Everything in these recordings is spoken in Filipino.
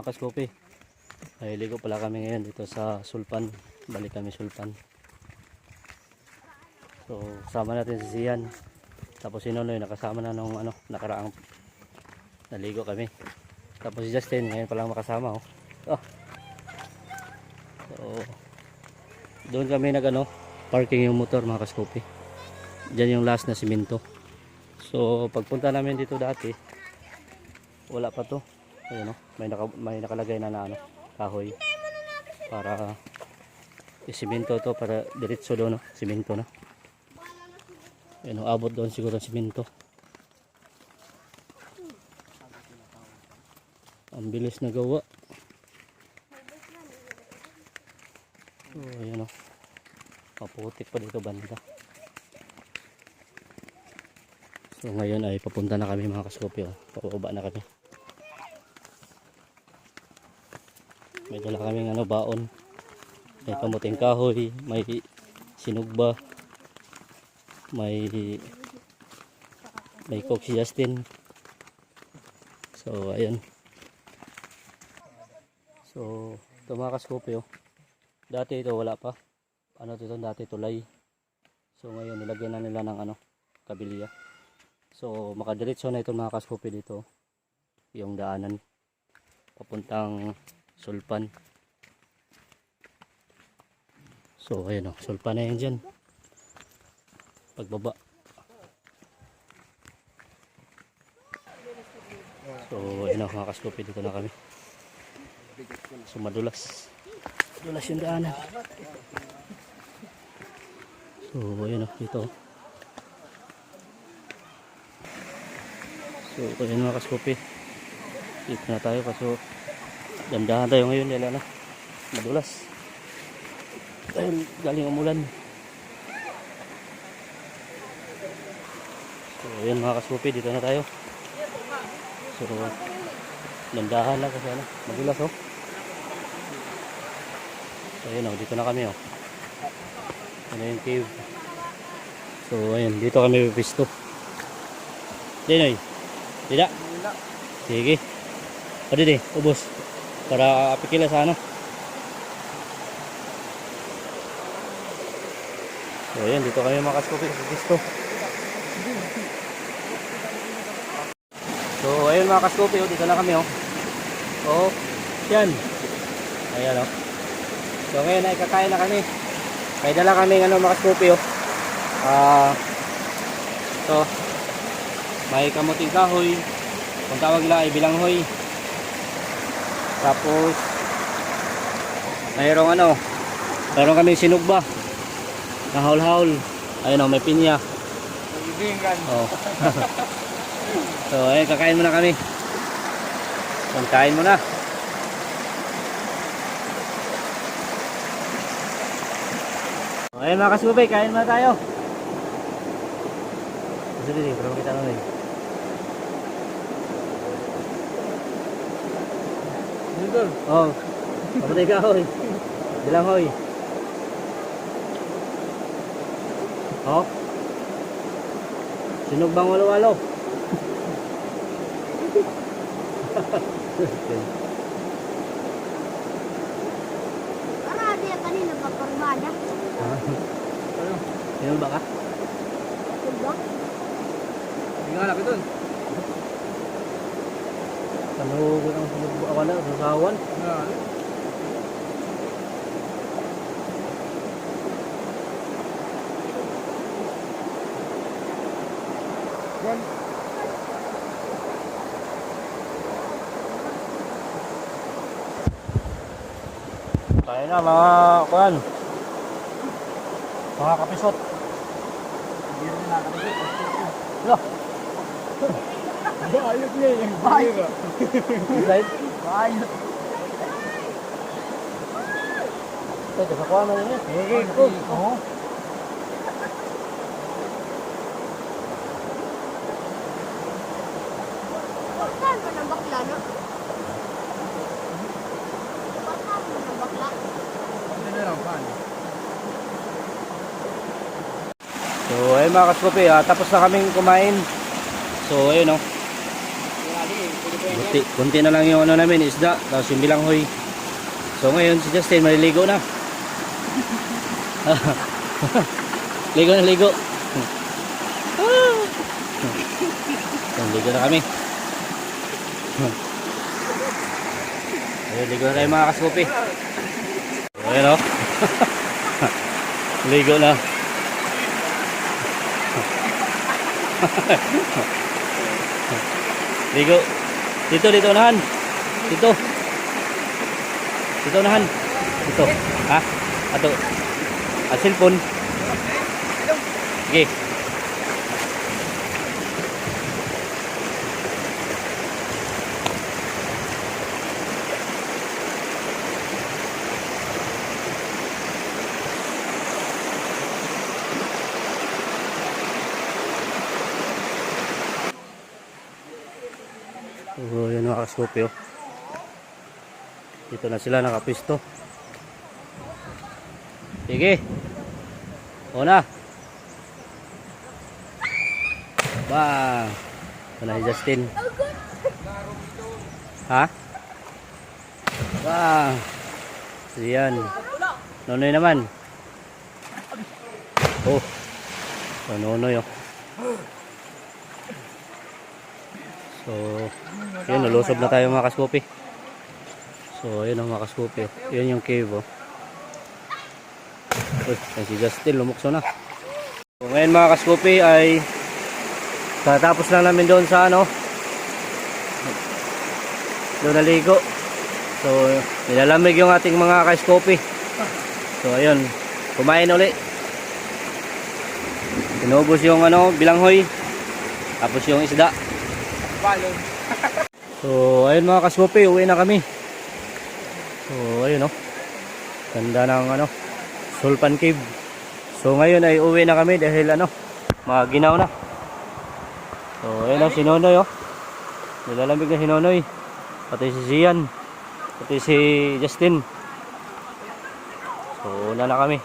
mga kaskopi. Ay ligo pala kami ngayon dito sa Sulpan. Balik kami Sulpan. So, kasama natin si Sian. Tapos si Nonoy nakasama na nung ano, nakaraang naligo kami. Tapos si Justin ngayon pa lang makasama oh. Oh. So, doon kami nag ano, parking yung motor mga kaskopi. Diyan yung last na simento. So, pagpunta namin dito dati, wala pa to. Ayun oh, may, naka, may nakalagay na na ano, kahoy. Para isimento to para diretso doon, no? simento na. Ayun oh, abot doon siguro ang simento. Ang bilis na gawa. So, ayun oh. Maputik pa dito banda. So ngayon ay papunta na kami mga kaskopi. Oh. Pababa na kami. May dala kaming ano, baon. May kamuting kahoy, may sinugba, may may coke si Justin. So ayun. So ito mga kaskopi oh. Dati ito wala pa. Ano to dati tulay. So ngayon nilagyan na nila ng ano, kabilya. So makadiretso na ito mga kaskopi dito. Yung daanan papuntang Sulpan. So ayun oh, Sulpan na yan dyan. Pagbaba. So ayun oh, mga kaskopi dito na kami. So madulas. Madulas yung daanan. So ayun oh, dito. So, ayun mga kaskopi. Dito na tayo kaso dandahan tayo ngayon dahil ano, madulas. Dahil galing umulan. So, ayun mga kaskopi, dito na tayo. So, dandahan lang kasi ano, madulas oh. So, ayun oh, dito na kami oh. Ano yung cave. So, ayun, dito kami pipisto. Dinoy. Tidak. Sige. O di ubos. Para apikila sa ano. So ayan, dito kami mga kaskopi sa pisto. So ayun mga kaskopi, oh, dito na kami oh. Oh, yan. Ayan oh. So ngayon ay kakain na kami. May dala kami ano mga kaskopi oh. Ah, so, may kamuting kahoy kung tawag nila ay bilanghoy tapos mayroong ano mayroong kami sinugba na haul-haul. Ayun o may pinya. Oh. so ayun kakain muna kami. Kain muna. Ayun mga kasubay kain muna tayo. Sige, sige, pero kita namin. Dito. Oh, kapatid ka, hoy. Bilang, hoy. Oh. Sinog bang walo-walo? Para dia kanina pa pormada. Ano? Sino ba ka? Diba? Hindi nga laki dun. Tanugo ng sinog ba? Wala, sasawan. Ano? One. Kaya na, mga kuan. Mga kapisot. Hindi rin nakakabit. Yo, Ayos niya yung bira. slide. Ayos. Ito, kasakuha na eh. Okay, cool. Oo. Ng bakla, no? Ng bakla? Ano na lang, fan? So, ayun mga kaskopi, ah, tapos na kaming kumain. So, ayun oh. Kunti, kunti na lang yung ano namin, isda, tapos yung bilanghoy. So ngayon si Justin maliligo na. ligo na ligo. So, ligo na kami. Ayun, ligo na tayo mga kaskupi. So, ayun o. ligo na. ligo. Dito, dito unahan. Dito. Dito unahan. Dito. Ha? Ato. Ah, cellphone. Sige. So, yun mga kaskopyo. Dito na sila nakapisto. Sige. Una. Bang. Ito na si Justin. Ha? Bang. So, yan. Nonoy naman. Oh. So, nonoy oh. So, yun, nalusob na tayo mga kaskopi. So, ayun ang mga kaskopi. oh. Yun yung cave, oh. Uy, yan si Justin, lumukso na. So, ngayon mga kaskopi ay tatapos lang namin doon sa ano, doon naligo. So, nilalamig yung ating mga kaskopi. So, ayun, kumain uli. Tinubos yung ano, bilanghoy. Tapos yung isda. Balon. So, ayun mga kasmope, uwi na kami. So, ayun oh. Ganda ng ano, Sulpan Cave. So, ngayon ay uwi na kami dahil ano, mga ginaw na. So, ayun oh, si Nonoy oh. Nilalamig na si Nonoy. Pati si Zian. Pati si Justin. So, una na kami.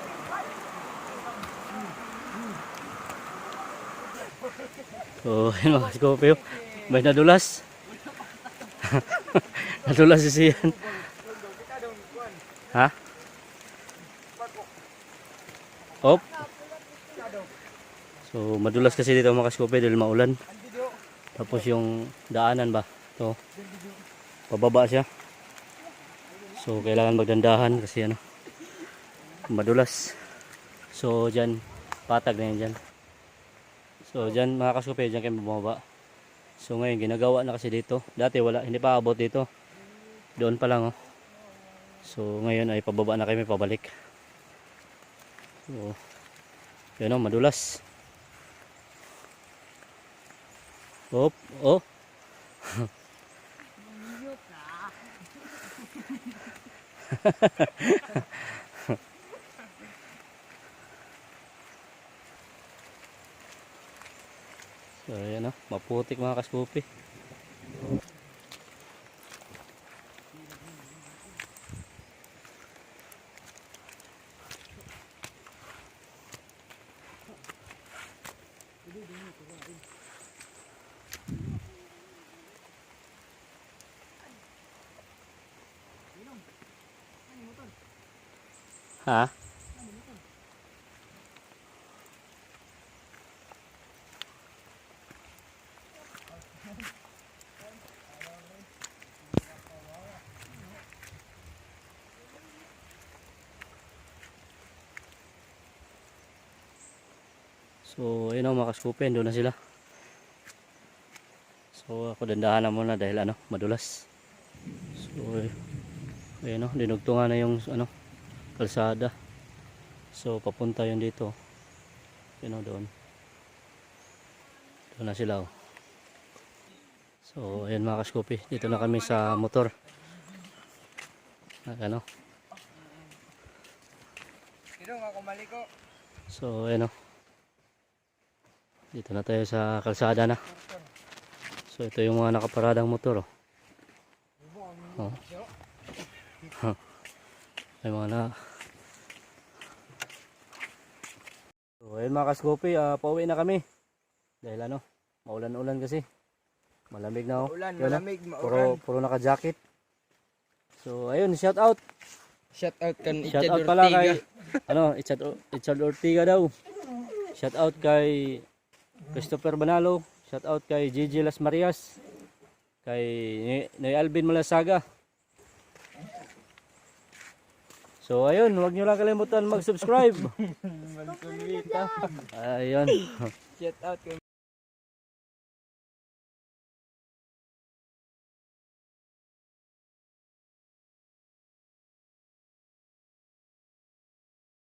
So, ayun mga kasmope oh. May nadulas. nadulas si Sian. Ha? Op. So, madulas kasi dito mga kaskope dahil maulan. Tapos yung daanan ba? To. Pababa siya. So, kailangan magdandahan kasi ano. Madulas. So, dyan. Patag na yan dyan. So, dyan mga kaskope, dyan kayo bumaba. So ngayon ginagawa na kasi dito. Dati wala, hindi pa abot dito. Doon pa lang oh. So ngayon ay pababa na kami pabalik. So yun oh, madulas. Op, oh. So ayan oh, maputik mga kaskupi. Ha? So, ayun o mga kaskupi, doon na sila. So, ako dandahan na muna dahil ano, madulas. So, ay- ayun o, dinugtungan na yung ano, kalsada. So, papunta yun dito. Yun o, doon. Doon na sila o. So, ayun mga kaskupi, dito na kami sa motor. Ah, Ano? So, ayun o. Dito na tayo sa kalsada na. So, ito yung mga nakaparadang motor, oh. Oh. Huh. May mga na... So, ayun mga kasgopi, ah, pauwi na kami. Dahil ano, maulan-ulan kasi. Malamig na oh. Ulan, Yun, oh. malamig, Puro, maulan. puro naka-jacket. So, ayun, shout out. Shout out kan Shout Ichad out pala kay, ano, Richard Ortiga daw. Shout out kay Christopher Banalo. Shout out kay Gigi Las Marias. Kay Noy- Alvin Malasaga. So ayun, huwag nyo lang kalimutan mag-subscribe. Ayun. Shout out kay